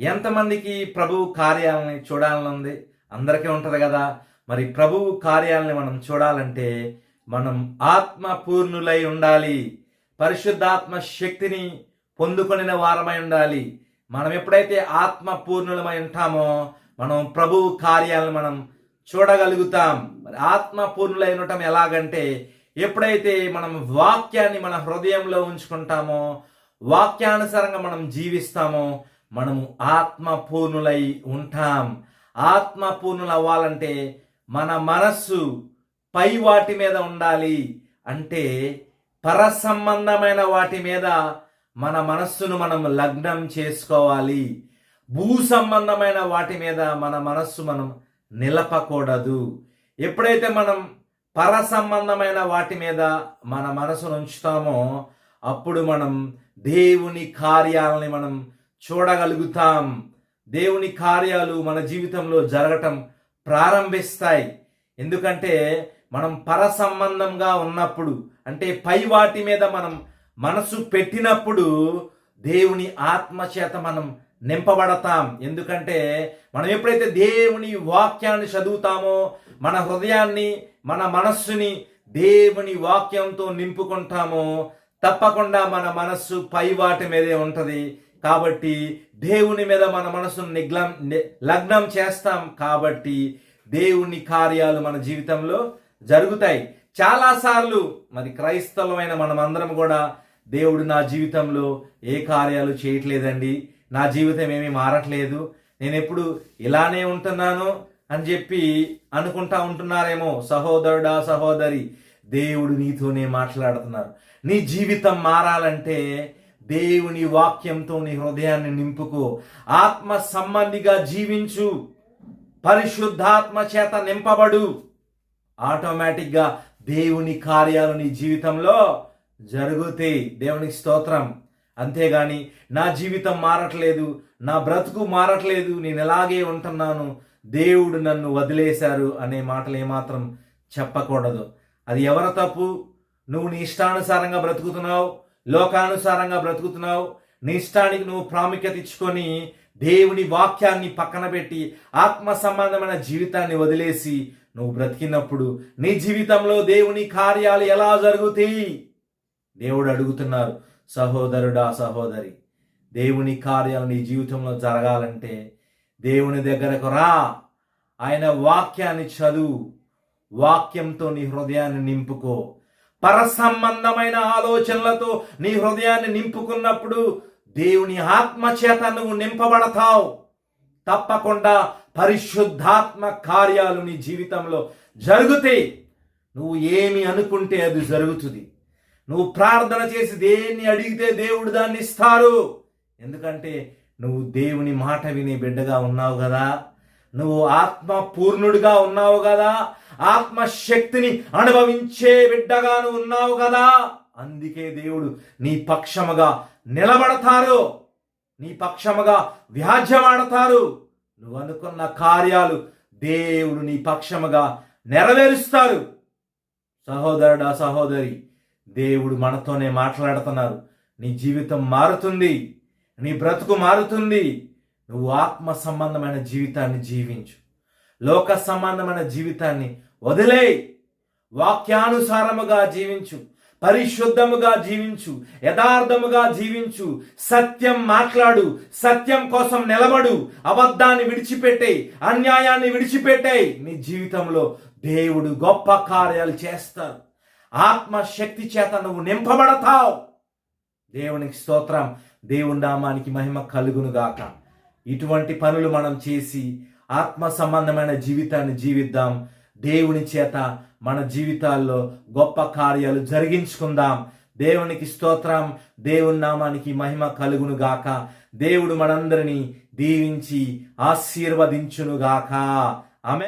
ఎంతమందికి ప్రభువు కార్యాలని చూడాలని ఉంది అందరికీ ఉంటుంది కదా. మరి ప్రభువు కార్యాలని మనం చూడాలంటే మనం ఆత్మ పూర్ణులై ఉండాలి. పరిశుద్ధాత్మ శక్తిని పొందుకొనిన వారమై ఉండాలి. మనం ఎప్పుడైతే ఆత్మ పూర్ణులమై ఉంటామో మనం ప్రభువు కార్యాలను మనం చూడగలుగుతాం. మరి ఆత్మ పూర్ణులై ఉండటం ఎలాగంటే ఎప్పుడైతే మనం వాక్యాన్ని మన హృదయంలో ఉంచుకుంటామో వాక్యానుసారంగా మనం జీవిస్తామో మనము ఆత్మ పూర్ణులై ఉంటాం. ఆత్మపూర్ణులు అవ్వాలంటే మన మనస్సు పై వాటి మీద ఉండాలి. అంటే పర సంబంధమైన వాటి మీద మన మనస్సును మనం లగ్నం చేసుకోవాలి. భూ సంబంధమైన వాటి మీద మన మనస్సు మనం నిలపకూడదు. ఎప్పుడైతే మనం పర సంబంధమైన వాటి మీద మన మనసును ఉంచుతామో అప్పుడు మనం దేవుని కార్యాలని మనం చూడగలుగుతాం. దేవుని కార్యాలు మన జీవితంలో జరగటం ప్రారంభిస్తాయి. ఎందుకంటే మనం పర సంబంధంగా ఉన్నప్పుడు అంటే పై వాటి మీద మనం మనసు పెట్టినప్పుడు దేవుని ఆత్మ చేత మనం నింపబడతాం. ఎందుకంటే మనం ఎప్పుడైతే దేవుని వాక్యాన్ని చదువుతామో మన హృదయాన్ని మన మనస్సుని దేవుని వాక్యంతో నింపుకుంటామో తప్పకుండా మన మనస్సు పై వాటి మీదే ఉంటుంది. కాబట్టి దేవుని మీద మన మనసును నిగ్లం లగ్నం చేస్తాం కాబట్టి దేవుని కార్యాలు మన జీవితంలో జరుగుతాయి. చాలాసార్లు మరి క్రైస్తవమైన మనమందరం కూడా దేవుడు నా జీవితంలో ఏ కార్యాలు చేయట్లేదండి నా జీవితం ఏమీ మారట్లేదు నేను ఎప్పుడు ఇలానే ఉంటున్నాను అని చెప్పి అనుకుంటా ఉంటున్నారేమో సహోదరుడా సహోదరి. దేవుడు నీతోనే మాట్లాడుతున్నారు. నీ జీవితం మారాలంటే దేవుని వాక్యంతో నీ హృదయాన్ని నింపుకో. ఆత్మ సంబంధిగా జీవించు. పరిశుద్ధాత్మ చేత నింపబడు. ఆటోమేటిక్గా దేవుని కార్యాలు నీ జీవితంలో జరుగుతాయి దేవునికి స్తోత్రం. అంతేగాని నా జీవితం మారట్లేదు నా బ్రతుకు మారట్లేదు నేను ఎలాగే ఉంటున్నాను దేవుడు నన్ను వదిలేశారు అనే మాటలు ఏమాత్రం చెప్పకూడదు. అది ఎవరి తప్పు? నువ్వు నీ ఇష్టానుసారంగా బ్రతుకుతున్నావు లోకానుసారంగా బ్రతుకుతున్నావు. నీ ఇష్టానికి నువ్వు ప్రాముఖ్యత ఇచ్చుకొని దేవుని వాక్యాన్ని పక్కన పెట్టి ఆత్మ సంబంధమైన జీవితాన్ని వదిలేసి నువ్వు బ్రతికినప్పుడు నీ జీవితంలో దేవుని కార్యాలు ఎలా జరుగుతాయి? దేవుడు అడుగుతున్నారు సహోదరుడా సహోదరి దేవుని కార్యాలు నీ జీవితంలో జరగాలంటే దేవుని దగ్గరకు రా. ఆయన వాక్యాన్ని చదువు. వాక్యంతో నీ హృదయాన్ని నింపుకో. పర సంబంధమైన ఆలోచనలతో నీ హృదయాన్ని నింపుకున్నప్పుడు దేవుని ఆత్మ చేత నువ్వు నింపబడతావు. తప్పకుండా పరిశుద్ధాత్మ కార్యాలు నీ జీవితంలో జరుగుతాయి. నువ్వు ఏమి అనుకుంటే అది జరుగుతుంది. నువ్వు ప్రార్థన చేసి దేన్ని అడిగితే దేవుడు దాన్ని ఇస్తారు. ఎందుకంటే నువ్వు దేవుని మాట విని బిడ్డగా ఉన్నావు కదా. నువ్వు ఆత్మ పూర్ణుడిగా ఉన్నావు కదా. ఆత్మశక్తిని అనుభవించే బిడ్డగాను ఉన్నావు కదా. అందుకే దేవుడు నీ పక్షముగా నిలబడతారు. నీ పక్షముగా వ్యాజ్యమాడతారు. నువ్వు అనుకున్న కార్యాలు దేవుడు నీ పక్షముగా నెరవేరుస్తారు. సహోదరుడా సహోదరి దేవుడు మనతోనే మాట్లాడుతున్నారు. నీ జీవితం మారుతుంది. నీ బ్రతుకు మారుతుంది. నువ్వు ఆత్మ సంబంధమైన జీవితాన్ని జీవించు. లోక సంబంధమైన జీవితాన్ని వదిలే వాక్యానుసారముగా జీవించు. పరిశుద్ధముగా జీవించు. యథార్థముగా జీవించు. సత్యం మాట్లాడు. సత్యం కోసం నిలబడు. అబద్ధాన్ని విడిచిపెట్టే. అన్యాయాన్ని విడిచిపెట్టే. నీ జీవితంలో దేవుడు గొప్ప కార్యాలు చేస్తారు. ఆత్మ శక్తి చేత నువ్వు నింపబడతావు. దేవునికి స్తోత్రం. దేవుని నామానికి మహిమ కలుగును గాక. ఇటువంటి పనులు మనం చేసి ఆత్మ సంబంధమైన జీవితాన్ని జీవిద్దాం. దేవుని చేత మన జీవితాల్లో గొప్ప కార్యాలు జరిగించుకుందాం. దేవునికి స్తోత్రం. దేవుని నామానికి మహిమ కలుగును గాక. దేవుడు మనందరినీ దీవించి ఆశీర్వదించును గాక.